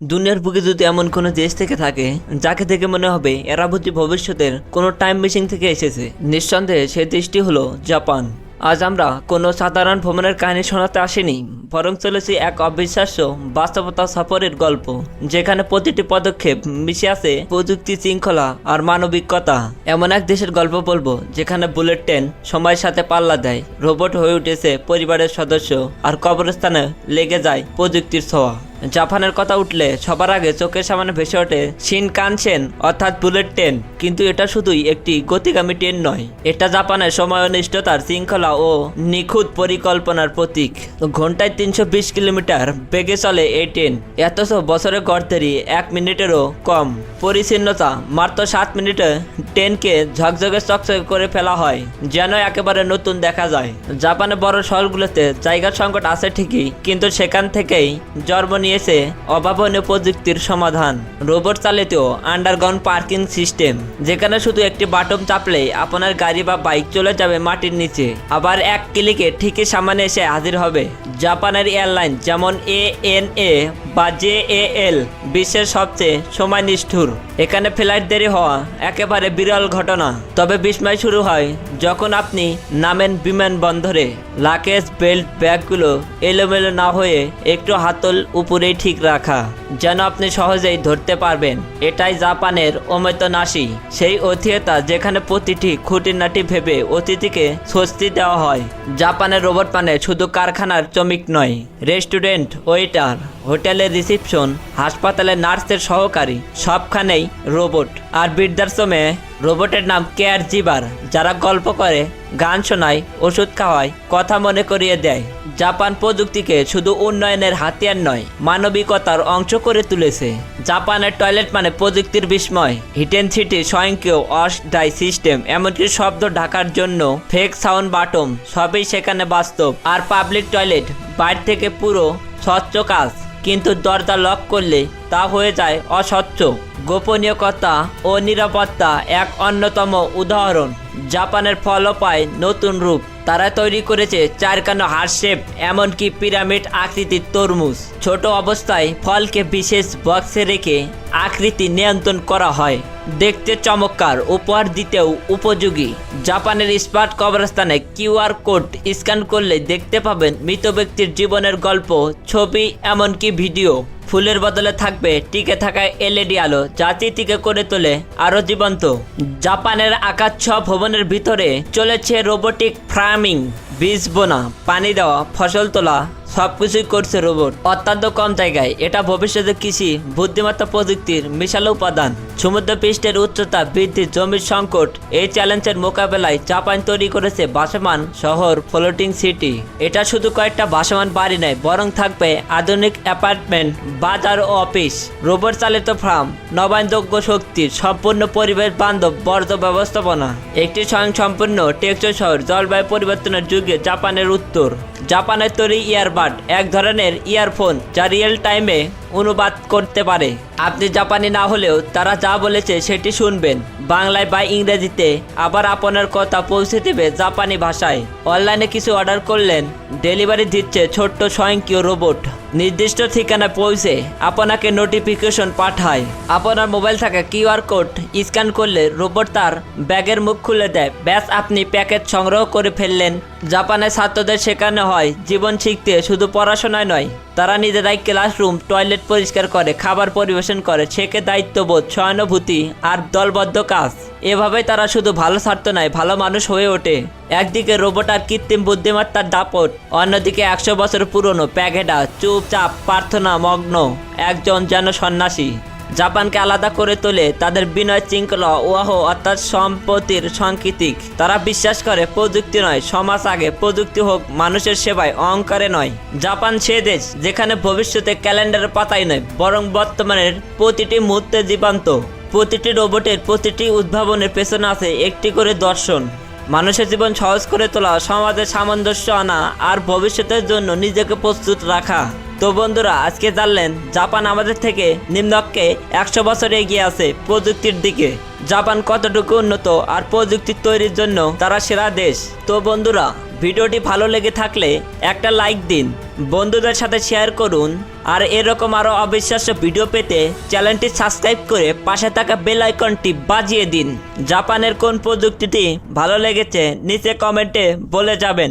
দুনিয়ার বুকে যদি এমন কোনো দেশ থেকে থাকে, যাকে দেখে মনে হবে এরা বুঝি ভবিষ্যতের কোনো টাইম মেশিন থেকে এসেছে। নিঃসন্দেহে সেই দেশটি হলো জাপান। আজ আমরা কোনো সাধারণ ভ্রমণের কাহিনী শোনাতে আসিনি, বরং চলেছি এক অবিশ্বাস্য বাস্তবতা সফরের গল্প, যেখানে প্রতিটি পদক্ষেপ মিশে আছে প্রযুক্তি শৃঙ্খলা আর মানবিকতা। এমন এক দেশের গল্প বলব, যেখানে বুলেট ট্রেন সময়ের সাথে পাল্লা দেয়, রোবট হয়ে উঠেছে পরিবারের সদস্য, আর কবরস্থানে লেগে যায় প্রযুক্তির ছোঁয়া। জাপানের কথা উঠলে সবার আগে চোখের সামনে ভেসে ওঠে শিনকানসেন অর্থাৎ বুলেট ট্রেন। কিন্তু এটা শুধুই একটি গতিগামী ট্রেন নয়। এটা জাপানের সময়নিষ্ঠতার শৃঙ্খলা ও নিখুঁত পরিকল্পনার প্রতীক। ঘন্টায় তিনশো বিশ কিলোমিটার বেগে চলে এই ট্রেন। এতশ বছরের গড়তেরই এক মিনিটেরও কম পরিচ্ছন্নতা। মাত্র সাত মিনিটে ট্রেনকে ঝকঝকে চকচকে করে ফেলা হয়, যেন একেবারে নতুন দেখা যায়। জাপানের বড় শহরগুলোতে জায়গার সংকট আছে ঠিকই, কিন্তু সেখান থেকেই জন্ম নিয়েছে অভাবনীয় প্রযুক্তির সমাধান। রোবট চালিত আন্ডারগ্রাউন্ড পার্কিং সিস্টেম, যেখানে শুধু একটি বাটন চাপলে আপনার গাড়ি বা বাইক চলে যাবে মাটির নিচে। আবার এক ক্লিকে ঠিকই সামনে এসে হাজির হবে। জাপানের এয়ারলাইন যেমন এ এন এ বা জে এ এল বিশ্বের সবচেয়ে সময় নিষ্ঠুর এখানে ফ্লাইট দেরি হওয়া একেবারে বিরল ঘটনা। তবে বিস্ময় শুরু হয় যখন আপনি নামেন বিমানবন্দরে লাকেজ বেল্ট ব্যাগগুলো এলোমেলো না হয়ে একটু হাতল উপরেই ঠিক রাখা, যেন আপনি সহজেই ধরতে পারবেন। এটাই জাপানের অমৃতনাশী, সেই অথিয়তা যেখানে প্রতিটি খুঁটিনাটি ভেবে অতিথিকে স্বস্তি দেওয়া হয়। জাপানের রোবট মানে শুধু কারখানার চমিক নয়, রেস্টুরেন্ট, ওয়েটার। হোটেলের রিসিপশন, হাসপাতালে নার্সের সহকারী, সবখানেই রোবট। আর বৃদ্ধাশ্রমে রোবটের নাম কেয়ার জিবার, যারা গল্প করে, গান শোনায়, ওষুধ খাওয়ায়, কথা মনে করিয়ে দেয়। জাপান প্রযুক্তিকে শুধু উন্নয়নের হাতিয়ার নয়, মানবিকতার অংশ করে তুলেছে। জাপানের টয়লেট মানে প্রযুক্তির বিস্ময়। হিটেন সিটি, স্বয়ংক্রিয় অস ডাই সিস্টেম, এমনকি শব্দ ঢাকার জন্য ফেক সাউন্ড বাটম সবই সেখানে বাস্তব। আর পাবলিক টয়লেট, বাইরে থেকে পুরো স্বচ্ছ কাজ। কিন্তু দরজা লক করলে তা হয়ে যায় অস্বচ্ছ। গোপনীয়তা ও নিরাপত্তা এক অন্যতম উদাহরণ। জাপানের ফলও পায় নতুন রূপ। তারা তৈরি করেছে চারকানো হার শেপ এমনকি পিরামিড আকৃতির তরমুজ। ছোট অবস্থায় ফলকে বিশেষ বক্সে রেখে আকৃতি নিয়ন্ত্রণ করা হয়। দেখতে চমৎকার, উপহার দিতেও উপযোগী। জাপানের স্মার্ট কবরস্থানে কিউআর কোড স্ক্যান করলে দেখতে পাবেন মৃত ব্যক্তির জীবনের গল্প, ছবি, এমনকি ভিডিও। ফুলের বদলে থাকবে টিকে থাকা এলইডি আলো, যা চিতিকে করে তোলে আরও জীবন্ত। জাপানের আকাশ ভবনের ভিতরে চলেছে রোবোটিক ফার্মিং বীজ বোনা, পানি দেওয়া, ফসল তোলা সবকিছুই করছে রোবট। অত্যন্ত কম জায়গায়। এটা ভবিষ্যতে কৃষি, বুদ্ধিমত্তা প্রযুক্তির বিশাল উপাদান। সমুদ্র পৃষ্ঠের উচ্চতা বৃদ্ধি, জমির সংকট, এই চ্যালেঞ্জের মোকাবেলায় জাপান তৈরি করেছে ভাসমান শহর ফ্লোটিং সিটি। এটা শুধু কয়েকটা ভাসমান বাড়ি নয়, বরং থাকবে আধুনিক অ্যাপার্টমেন্ট, বাজার ও অফিস, রোবট চালিত ফার্ম, নবায়নযোগ্য শক্তির সম্পূর্ণ পরিবেশ বান্ধব বর্জ্য ব্যবস্থাপনা। একটি স্বয়ংসম্পূর্ণ টেকসই শহর জলবায়ু পরিবর্তনের যুগে জাপানের উত্তর। জাপানের তৈরি ইয়ারবাড এক ধরনের ইয়ারফোন যা রিয়েল টাইমে অনুবাদ করতে পারে। আপনি জাপানি না হলেও তারা যা বলেছে সেটি শুনবেন। বাংলায় বা ইংরেজিতে আবার আপনার কথা পৌঁছে দেবে জাপানি ভাষায়। অনলাইনে কিছু অর্ডার করলেন, ডেলিভারি দিচ্ছে ছোট্ট স্বয়ংক্রিয় রোবট। নির্দিষ্ট ঠিকানায় পৌঁছে আপনাকে নোটিফিকেশন পাঠায়। আপনার মোবাইল থেকে কিউআর কোড স্ক্যান করলে রোবট তার ব্যাগের মুখ খুলে দেয়। ব্যাস, আপনি প্যাকেট সংগ্রহ করে ফেললেন। জাপানের ছাত্রদের শেখানো হয়, জীবন শিখতে শুধু পড়াশোনায় নয়, তারা নিজেরাই ক্লাসরুম, টয়লেট পরিষ্কার করে, খাবার পরিবেশন করে শেখে দায়িত্ববোধ, সহানুভূতি আর দলবদ্ধ কাজ। এভাবে তারা শুধু ভালো ছাত্র নয়, ভালো মানুষ হয়ে ওঠে। একদিকে রোবট আর কৃত্রিম বুদ্ধিমত্তার দাপট, অন্যদিকে একশো বছর পুরনো প্যাকেটা চুপচাপ, প্রার্থনা, মগ্ন, একজন যেন সন্ন্যাসী। জাপানকে আলাদা করে তোলে তাদের বিনয় শৃঙ্খলা ওয়াহ অর্থাৎ সম্পত্তির সাংকেতিক। তারা বিশ্বাস করে, প্রযুক্তি নয়, সমাজ আগে প্রযুক্তি হোক, মানুষের সেবায় অহংকারে নয়। জাপান সে দেশ যেখানে ভবিষ্যতে ক্যালেন্ডারের পাতায় নয়, বরং বর্তমানের প্রতিটি মুহূর্তে জীবান্ত। প্রতিটি রোবটের প্রতিটি উদ্ভাবনের পেছনে আছে একটি করে দর্শন। মানুষের জীবন সহজ করে তোলা, সমাজের সামঞ্জস্য আনা, আর ভবিষ্যতের জন্য নিজেকে প্রস্তুত রাখা। তো বন্ধুরা, আজকে জানলেন জাপান আমাদের থেকে নিম্নককে একশো বছর এগিয়ে আছে প্রযুক্তির দিকে। জাপান কতটুকু উন্নত আর প্রযুক্তি তৈরির জন্য তারা সেরা দেশ। তো বন্ধুরা, ভিডিওটি ভালো লেগে থাকলে একটা লাইক দিন, বন্ধুদের সাথে শেয়ার করুন, আর এরকম আরও অবিশ্বাস্য ভিডিও পেতে চ্যানেলটি সাবস্ক্রাইব করে পাশে থাকা বেল আইকনটি বাজিয়ে দিন। জাপানের কোন প্রযুক্তিটি ভালো লেগেছে, নিচে কমেন্টে বলে যাবেন।